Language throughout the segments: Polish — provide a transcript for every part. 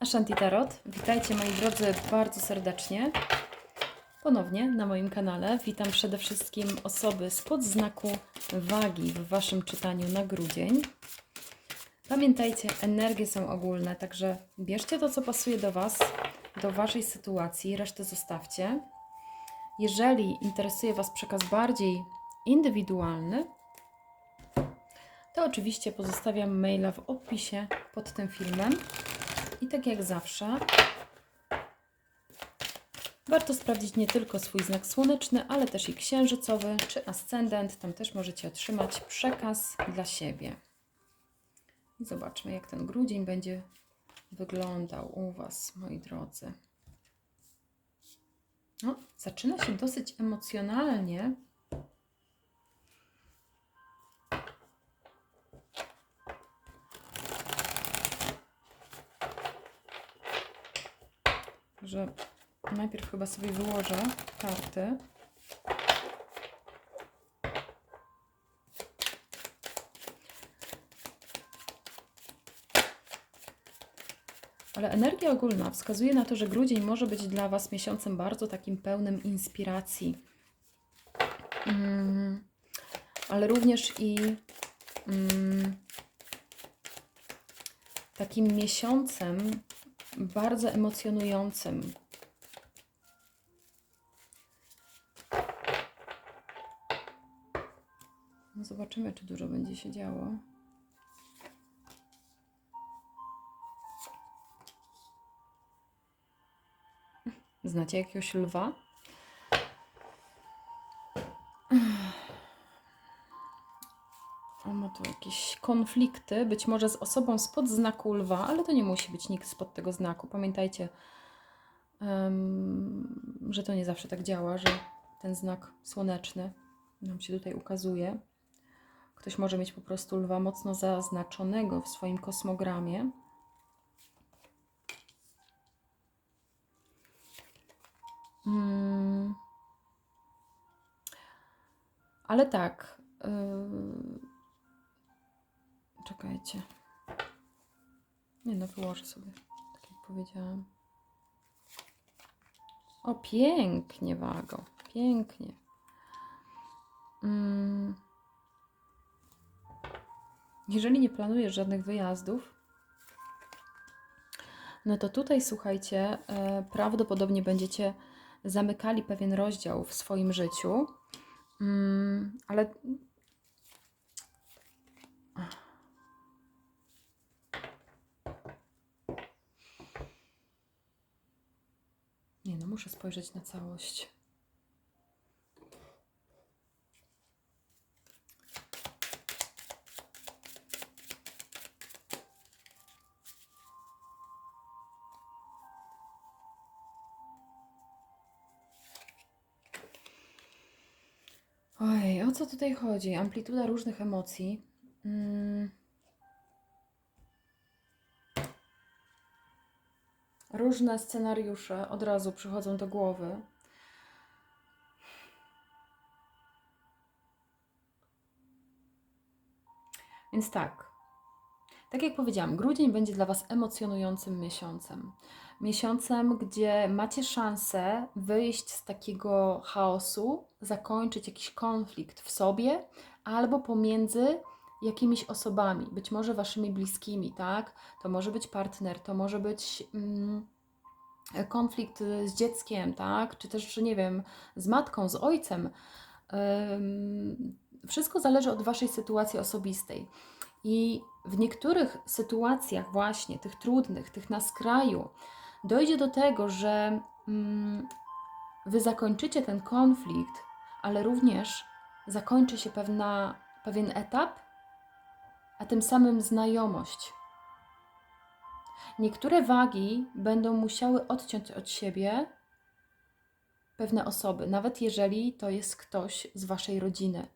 Ashanti Tarot. Witajcie moi drodzy bardzo serdecznie. Ponownie na moim kanale. Witam przede wszystkim osoby spod znaku wagi w Waszym czytaniu na grudzień. Pamiętajcie, energie są ogólne, także bierzcie to, co pasuje do Was, do Waszej sytuacji, resztę zostawcie. Jeżeli interesuje Was przekaz bardziej indywidualny, to oczywiście pozostawiam maila w opisie pod tym filmem. I tak jak zawsze, warto sprawdzić nie tylko swój znak słoneczny, ale też i księżycowy czy ascendent. Tam też możecie otrzymać przekaz dla siebie. I zobaczmy, jak ten grudzień będzie wyglądał u Was, moi drodzy. No, zaczyna się dosyć emocjonalnie. Że najpierw chyba sobie wyłożę karty. Ale energia ogólna wskazuje na to, że grudzień może być dla Was miesiącem bardzo takim pełnym inspiracji. Mm, ale również i mm, takim miesiącem bardzo emocjonującym. No zobaczymy, czy dużo będzie się działo. Znacie jakiegoś lwa? Tu jakieś konflikty, być może z osobą spod znaku lwa, ale to nie musi być nikt spod tego znaku. Pamiętajcie, em, że to nie zawsze tak działa, że ten znak słoneczny nam się tutaj ukazuje. Ktoś może mieć po prostu lwa mocno zaznaczonego w swoim kosmogramie. Mm. Ale tak. Czekajcie. Nie no, wyłożę sobie, tak jak powiedziałam. O, pięknie, Wago. Pięknie. Mm. Jeżeli nie planujesz żadnych wyjazdów, no to tutaj, słuchajcie, e, prawdopodobnie będziecie zamykali pewien rozdział w swoim życiu, mm, ale muszę spojrzeć na całość. Oj, o co tutaj chodzi? Amplituda różnych emocji. Mm. Różne scenariusze od razu przychodzą do głowy. Więc tak. Tak jak powiedziałam, grudzień będzie dla Was emocjonującym miesiącem. Miesiącem, gdzie macie szansę wyjść z takiego chaosu, zakończyć jakiś konflikt w sobie albo pomiędzy jakimiś osobami, być może waszymi bliskimi, tak? To może być partner, to może być mm, konflikt z dzieckiem, tak? Czy też, nie wiem, z matką, z ojcem. Wszystko zależy od waszej sytuacji osobistej. I w niektórych sytuacjach, właśnie tych trudnych, tych na skraju, dojdzie do tego, że mm, wy zakończycie ten konflikt, ale również zakończy się pewna, pewien etap, a tym samym znajomość. Niektóre wagi będą musiały odciąć od siebie pewne osoby, nawet jeżeli to jest ktoś z waszej rodziny.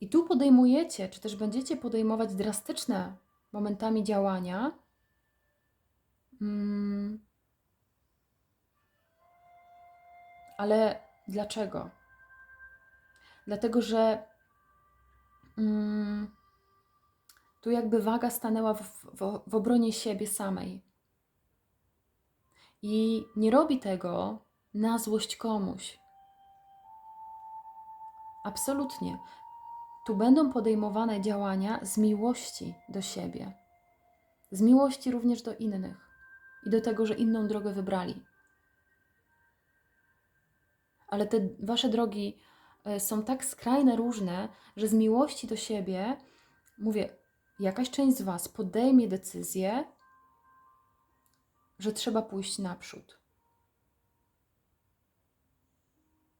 I tu podejmujecie, czy też będziecie podejmować drastyczne momentami działania. Mm. Ale dlaczego? Dlatego, że mm, Tu jakby waga stanęła w, w, w obronie siebie samej. I nie robi tego na złość komuś. Absolutnie. Tu będą podejmowane działania z miłości do siebie, z miłości również do innych i do tego, że inną drogę wybrali. Ale te wasze drogi e, są tak skrajne różne, że z miłości do siebie, mówię, jakaś część z was podejmie decyzję, że trzeba pójść naprzód.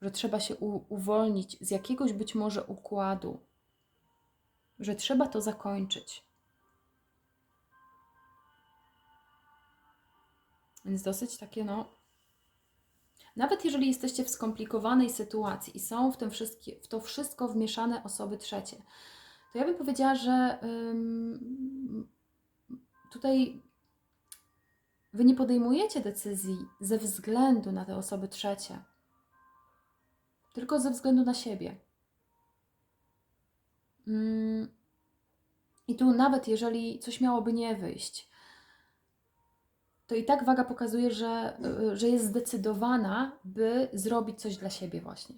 Że trzeba się uwolnić z jakiegoś być może układu, że trzeba to zakończyć. Więc dosyć takie, no. Nawet jeżeli jesteście w skomplikowanej sytuacji i są w, tym wszystkie, w to wszystko wmieszane osoby trzecie, to ja bym powiedziała, że tutaj wy nie podejmujecie decyzji ze względu na te osoby trzecie, tylko ze względu na siebie. Mm, I tu nawet jeżeli coś miałoby nie wyjść, to i tak waga pokazuje, że, y, że jest zdecydowana, by zrobić coś dla siebie właśnie.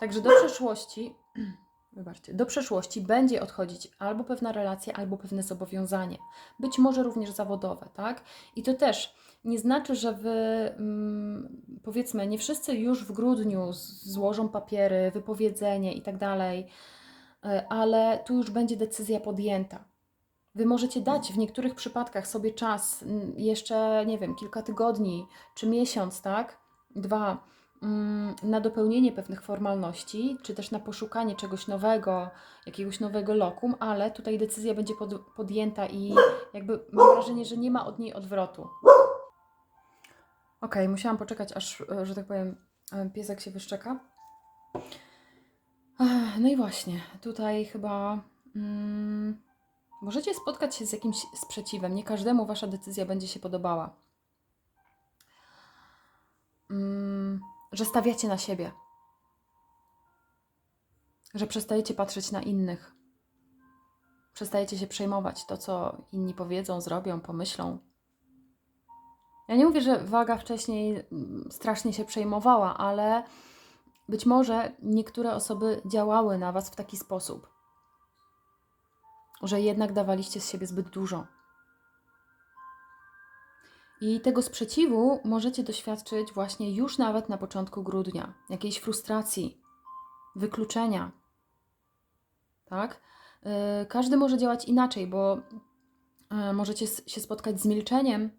Także do przeszłości, wybaczcie, do przeszłości będzie odchodzić albo pewna relacja, albo pewne zobowiązanie. Być może również zawodowe, tak? I to też nie znaczy, że wy, mm, powiedzmy, nie wszyscy już w grudniu złożą papiery, wypowiedzenie i tak dalej, y, ale tu już będzie decyzja podjęta. Wy możecie dać w niektórych przypadkach sobie czas, mm, jeszcze nie wiem, kilka tygodni czy miesiąc, tak? Dwa, na dopełnienie pewnych formalności, czy też na poszukanie czegoś nowego, jakiegoś nowego lokum, ale tutaj decyzja będzie pod, podjęta i jakby mam wrażenie, że nie ma od niej odwrotu. Okej, musiałam poczekać, aż, e, że tak powiem, e, piesek się wyszczeka. No i właśnie, tutaj chyba. Mm, Możecie spotkać się z jakimś sprzeciwem. Nie każdemu wasza decyzja będzie się podobała. Mm, że stawiacie na siebie. Że przestajecie patrzeć na innych. Przestajecie się przejmować to, co inni powiedzą, zrobią, pomyślą. Ja nie mówię, że waga wcześniej mm, strasznie się przejmowała, ale być może niektóre osoby działały na was w taki sposób że jednak dawaliście z siebie zbyt dużo. I tego sprzeciwu możecie doświadczyć właśnie już nawet na początku grudnia. Jakiejś frustracji, wykluczenia. Tak? Yy, Każdy może działać inaczej, bo yy, możecie się spotkać z milczeniem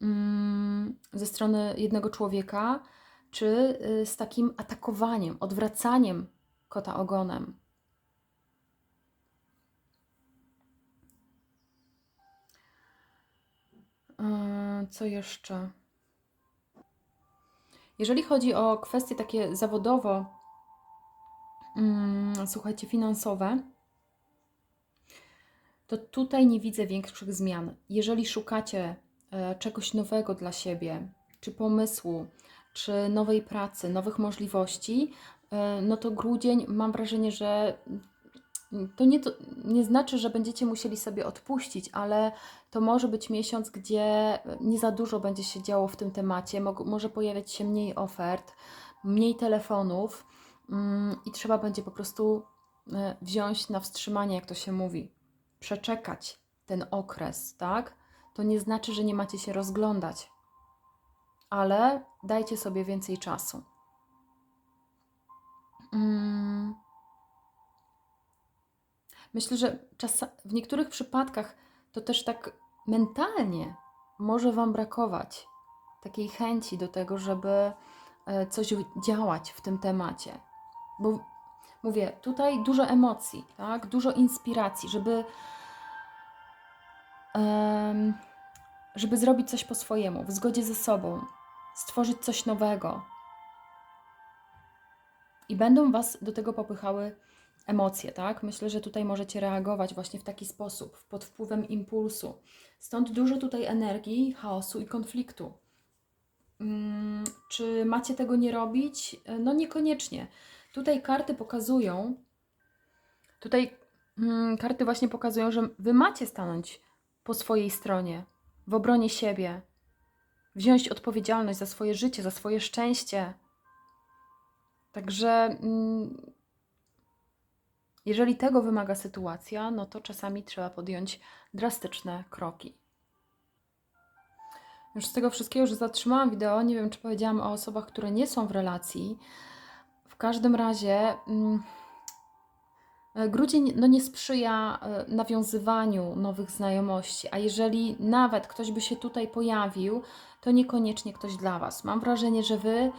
mm, ze strony jednego człowieka, czy yy, z takim atakowaniem, odwracaniem kota ogonem. Co jeszcze? Jeżeli chodzi o kwestie takie zawodowo, mm, słuchajcie, finansowe, to tutaj nie widzę większych zmian. Jeżeli szukacie e, czegoś nowego dla siebie, czy pomysłu, czy nowej pracy, nowych możliwości, e, no to grudzień mam wrażenie, że to nie, to nie znaczy, że będziecie musieli sobie odpuścić, ale to może być miesiąc, gdzie nie za dużo będzie się działo w tym temacie. Mog- może pojawiać się mniej ofert, mniej telefonów mm, i trzeba będzie po prostu e, wziąć na wstrzymanie, jak to się mówi, przeczekać ten okres, tak? To nie znaczy, że nie macie się rozglądać, ale dajcie sobie więcej czasu. Mm. Myślę, że czas, w niektórych przypadkach to też tak mentalnie może Wam brakować takiej chęci do tego, żeby e, coś działać w tym temacie. Bo mówię, tutaj dużo emocji, tak? dużo inspiracji, żeby, żeby zrobić coś po swojemu, w zgodzie ze sobą, stworzyć coś nowego. I będą Was do tego popychały emocje, tak? Myślę, że tutaj możecie reagować właśnie w taki sposób, pod wpływem impulsu. Stąd dużo tutaj energii, chaosu i konfliktu. Mm, Czy macie tego nie robić? No niekoniecznie. Tutaj karty pokazują, tutaj Mm, Karty właśnie pokazują, że wy macie stanąć po swojej stronie, w obronie siebie, wziąć odpowiedzialność za swoje życie, za swoje szczęście. Także mm, jeżeli tego wymaga sytuacja, no to czasami trzeba podjąć drastyczne kroki. Już z tego wszystkiego, że zatrzymałam wideo, nie wiem, czy powiedziałam o osobach, które nie są w relacji. W każdym razie mm, e, grudzień no, nie sprzyja e, nawiązywaniu nowych znajomości, a jeżeli nawet ktoś by się tutaj pojawił, to niekoniecznie ktoś dla Was. Mam wrażenie, że Wy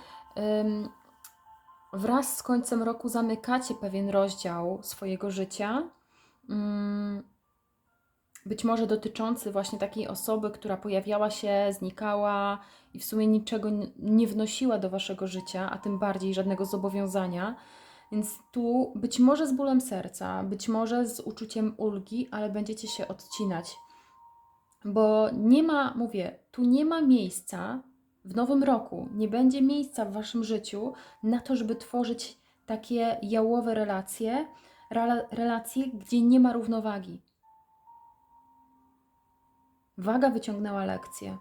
wraz z końcem roku zamykacie pewien rozdział swojego życia. Ym, być może dotyczący właśnie takiej osoby, która pojawiała się, znikała i w sumie niczego nie wnosiła do waszego życia, a tym bardziej żadnego zobowiązania. Więc tu być może z bólem serca, być może z uczuciem ulgi, ale będziecie się odcinać. Bo nie ma, mówię, tu nie ma miejsca w nowym roku, nie będzie miejsca w waszym życiu na to, żeby tworzyć takie jałowe relacje, rela- relacje, gdzie nie ma równowagi. Waga wyciągnęła lekcję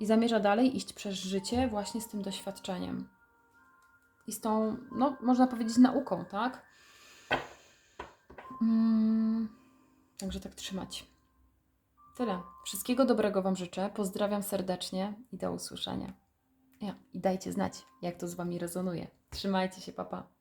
i zamierza dalej iść przez życie właśnie z tym doświadczeniem. I z tą, no, można powiedzieć, nauką, tak? Mm, także tak trzymać. Tyle. Wszystkiego dobrego Wam życzę. Pozdrawiam serdecznie i do usłyszenia. Ja, I dajcie znać, jak to z Wami rezonuje. Trzymajcie się, papa.